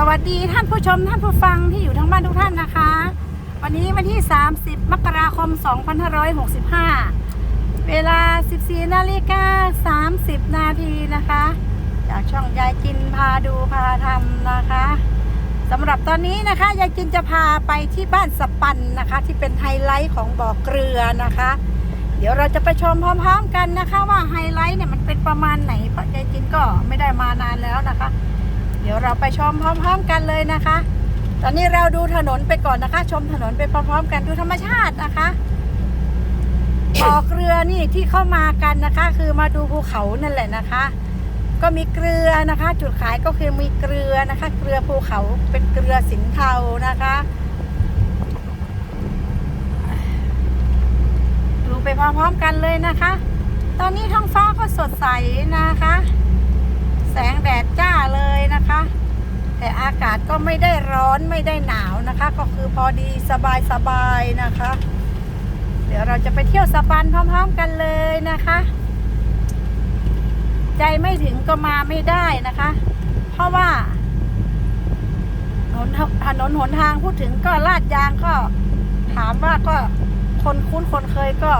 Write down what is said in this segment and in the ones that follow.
สวัสดีท่านผู้ชมท่านผู้ฟังที่อยู่ทั้งบ้านทุกท่านนะคะ วันนี้วันที่ 30 มกราคม 2565 เวลา 14นาฬิกา30 นาทีนะคะ จากช่องยายจินพาดูพาทำนะคะสำหรับตอนนี้นะคะยายจินจะพาไปที่บ้านสปันนะคะ ที่เป็นไฮไลท์ของบ่อเกลือนะคะ เดี๋ยวเราจะไปชมพร้อม ๆ กันนะคะว่าไฮไลท์เนี่ยมันเป็นประมาณไหนเพราะยายจินก็ไม่ได้มานานแล้วนะคะ ดี๋ยวเราไปชมพร้อม ๆ กันเลยนะคะ ตอนนี้เราดูถนนไปก่อนนะคะ ชมถนนไปพร้อมๆ กันดูธรรมชาตินะคะบ่อเกลือนี่ที่เข้ามากันนะคะ คือมาดูภูเขานั่นแหละนะคะ ก็มีเกลือนะคะ จุดขายก็คือมีเกลือนะคะ เกลือภูเขาเป็นเกลือสินเทานะคะดูไปพร้อมๆกันเลยนะคะ ตอนนี้ท้องฟ้าก็สดใสนะคะ แสงแดดจ้าเลยนะคะ แต่อากาศก็ไม่ได้ร้อนไม่ได้หนาวนะคะ ก็คือพอดีสบายสบายๆนะคะ เดี๋ยวเราจะไปเที่ยวสปันพร้อม ๆกันเลยนะคะ ใจไม่ถึงก็มาไม่ได้นะคะ เพราะว่าถนนถนนหนทางพูดถึงก็ลาดยางก็ถามว่าก็คนคุ้นคนเคยก็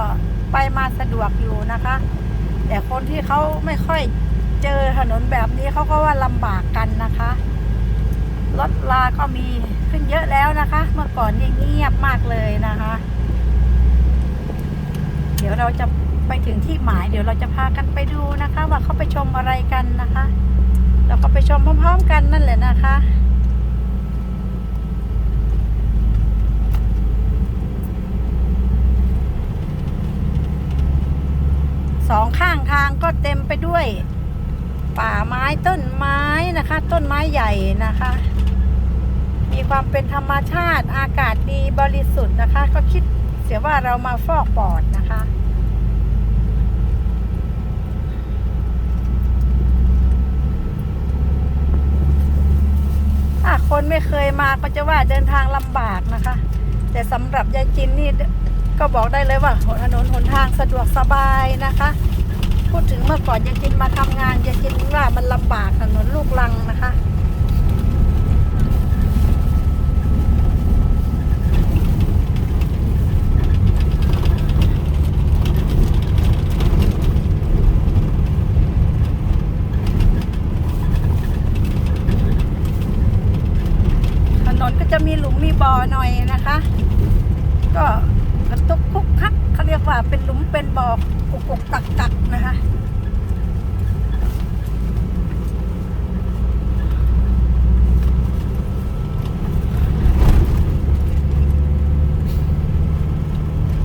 ไปมาสะดวกอยู่นะคะ แต่คนที่เขาไม่ค่อย เจอถนนแบบนี้เขาก็ว่าลำบากกันนะคะรถลาก็มีขึ้นเยอะแล้วนะคะ เมื่อก่อนยังเงียบมากเลยนะคะ เดี๋ยวเราจะไปถึงที่หมาย เดี๋ยวเราจะพากันไปดูนะคะ ว่าเขาไปชมอะไรกันนะคะ เราก็ไปชมพร้อมๆกันนั่นแหละนะคะ สองข้างทางก็เต็มไปด้วย ป่าไม้ต้นไม้นะคะ ต้นไม้ใหญ่นะคะ มีความเป็นธรรมชาติอากาศดีบริสุทธิ์นะคะ ก็คิดเสียว่าเรามาฟอกปอดนะคะถ้าคนไม่เคยมาก็จะว่าเดินทางลำบากนะคะ แต่สำหรับยายจินนี่ก็บอกได้เลยว่าถนนหนทางสะดวกสบายนะคะ พูดถึงเมื่อก่อนยายจินมาทำงานยายจินว่ามันลำบากถนนลูกลังนะคะถนนก็จะมีหลุมมีบ่อหน่อยนะคะ ก็กระตุกคุกคักเขาเรียกว่าเป็นหลุมเป็น บอกุกกุกตักตักนะคะ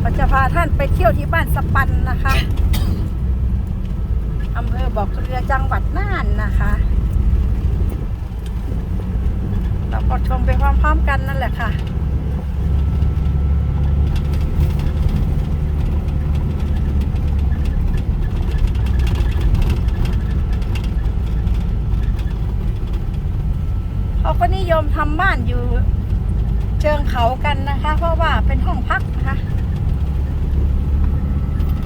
ก็จะพาท่านไปเที่ยวที่บ้านสปันนะคะอำเภอบอกเรือจังหวัดน่านนะคะ เราก็ชมไปพร้อมๆกันนั่นแหละค่ะ เขาก็นิยมทำบ้านอยู่เชิงเขากันนะคะ เพราะว่าเป็นห้องพักนะคะ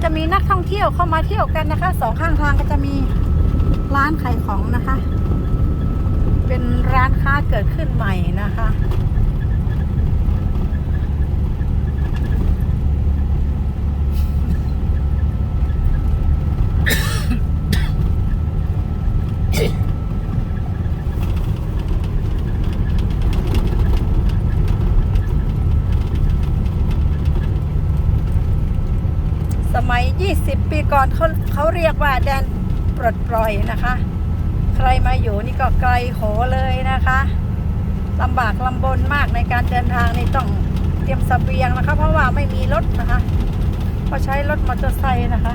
จะมีนักท่องเที่ยวเข้ามาเที่ยวกันนะคะ สองข้างทางก็จะมีร้านขายของนะคะ เป็นร้านค้าเกิดขึ้นใหม่นะคะ สมัย 20 ปี ก่อนเขาเขาเรียกว่าแดนปลดปล่อยนะคะ ใครมาอยู่นี่ก็ไกลโขเลยนะคะลำบากลำบนมากในการเดินทางนี่ต้องเตรียมสเสบียงนะคะ เพราะว่าไม่มีรถนะคะก็ใช้รถมอเตอร์ไซค์นะคะ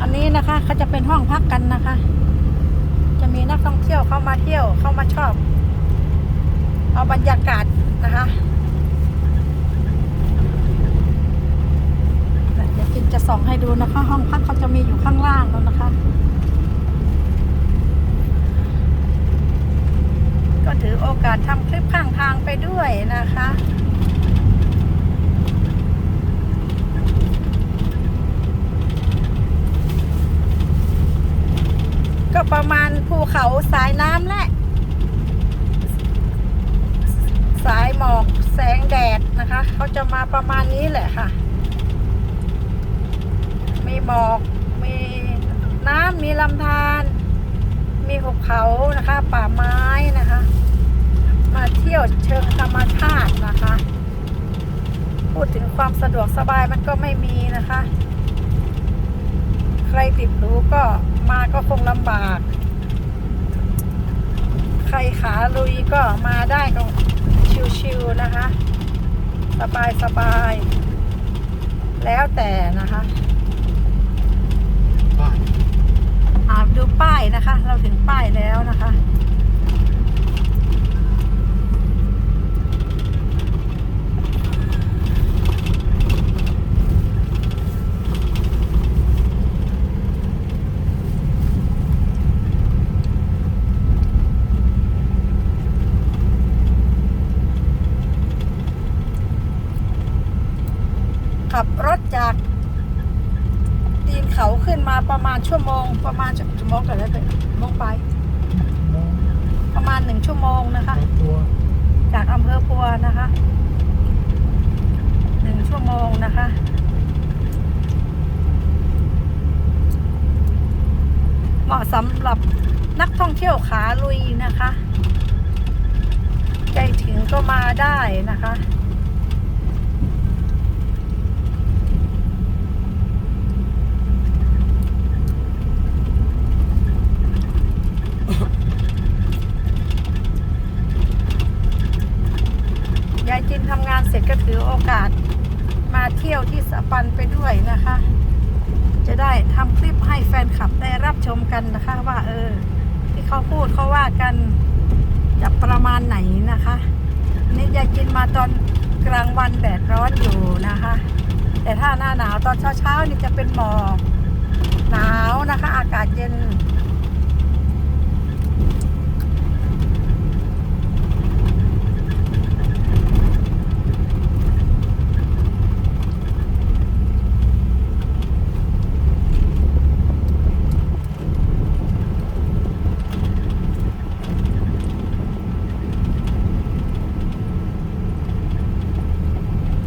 อันนี้นะคะเขาจะเป็นห้องพักกันนะคะ จะมีนักท่องเที่ยวเข้ามาเที่ยวเข้ามาชอบ เอาบรรยากาศนะคะินจะส่องให้ดูนะคะ ห้องพักเขาจะมีอยู่ข้างล่างแล้วนะคะ ก็ถือโอกาสทำคลิปข้างทางไปด้วยนะคะก็ประมาณภูเขาสายน้ำแหละ สายหมอกแสงแดดนะคะ เขาจะมาประมาณนี้แหละค่ะ มีหมอก มีน้ำมีลำธารมีหุบเขานะคะ ป่าไม้นะคะ มาเที่ยวเชิงธรรมชาตินะคะ พูดถึงความสะดวกสบายมันก็ไม่มีนะคะ ใครติดรู้ก็มาก็คงลำบาก ใครขาลุยก็มาได้ก็ชิวๆนะคะ สบายสบายๆแล้วแต่นะคะ บ้าน อาดู ป้ายนะคะ เราถึงป้ายแล้วนะคะ ขับรถจากตีนเขาขึ้นมาประมา ณชั่วโมงประมาณชั่วโมงกันแล้วเป็นโมงไปมองประมาณหนึ่งชั่วโมงนะคะตัวจากอำเภอปัวนะคะหนึ่งชั่วโมงนะคะเหมาะสำหรับนักท่องเที่ยวขาลุยนะคะ ใจถึงก็มาได้นะคะ ยายจินทำงานเสร็จก็ถือโอกาสมาเที่ยวที่สปันไปด้วยนะคะ จะได้ทำคลิปให้แฟนคลับได้รับชม กันนะคะ ว่าเออ ที่เขาพูดเขาว่ากันจะประมาณไหนนะคะนี่ยายกินมาตอนกลางวันแดดร้อนอยู่นะคะ แต่ถ้าหน้าหนาวตอนเช้าๆนี่จะเป็นหมอกหนาวนะคะ อากาศเย็น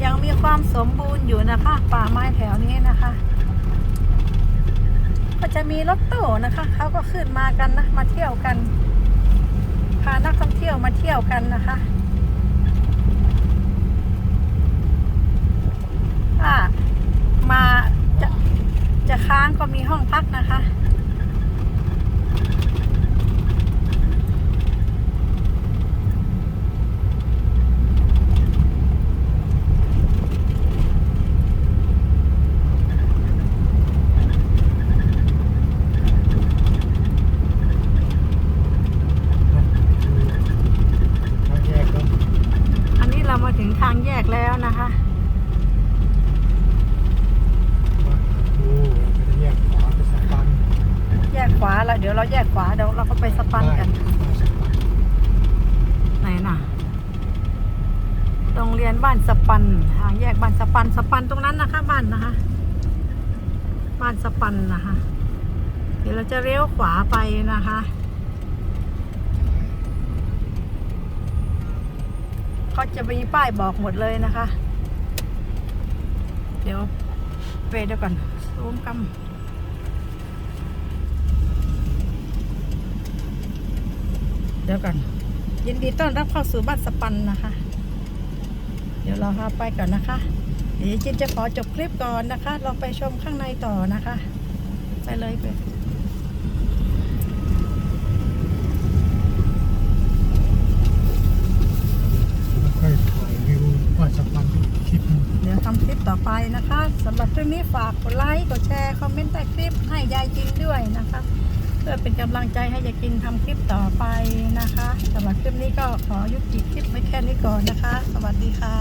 ยังมีความสมบูรณ์ อยู่นะคะ ป่าไม้แถวนี้นะคะ ก็จะมีรถตู้นะคะเขาก็ขึ้นมากันนะ มาเที่ยวกัน พานักท่องเที่ยวมาเที่ยวกันนะคะถ้ามาจะจะค้างก็มีห้องพักนะคะ ทางแยกก็ อันนี้เรามาถึงทางแยกแล้วนะคะ มาดูก็จะแยกขวาไปสะพาน แย กขวาแล้วเดี๋ยวเราแยกขวาเดี๋ยวเราก็ไปสปันกันสะพานไหนน่ะโรงเรียนบ้านสปันทางแยกบ้านสปันสปันตรงนั้นนะคะ บ้านนะคะ บ้านสปันนะคะ เดี๋ยวเราจะเลี้ยวขวาไปนะคะ เขาจะมีป้ายบอกหมดเลยนะคะ เดี๋ยวเวเดี๋ยวก่อนซูมกำ ดี๋ยวก่อนยินดีต้อนรับเข้าสู่บ้านสปันนะคะ เดี๋ยวเราพาไปก่อนนะคะเดี๋ยวจินจะขอจบคลิปก่อนนะคะเราไปชมข้างในต่อนะคะไปเลยไปค่อยถ่ายวิวว่าสะพานคลิปหนึ่งเดี๋ยวทำคลิปต่อไปนะคะสำหรับคลิปนี้ฝากกดไลค์กดแชร์คอมเมนต์ใต้คลิปให้ยายจินด้วยนะคะเพื่อเป็นกำลังใจให้ยายจินทำคลิปต่อไปนะคะสำหรับคลิปนี้ก็ขอยุติคลิปไว้แค่นี้ก่อนนะคะ สวัสดีค่ะ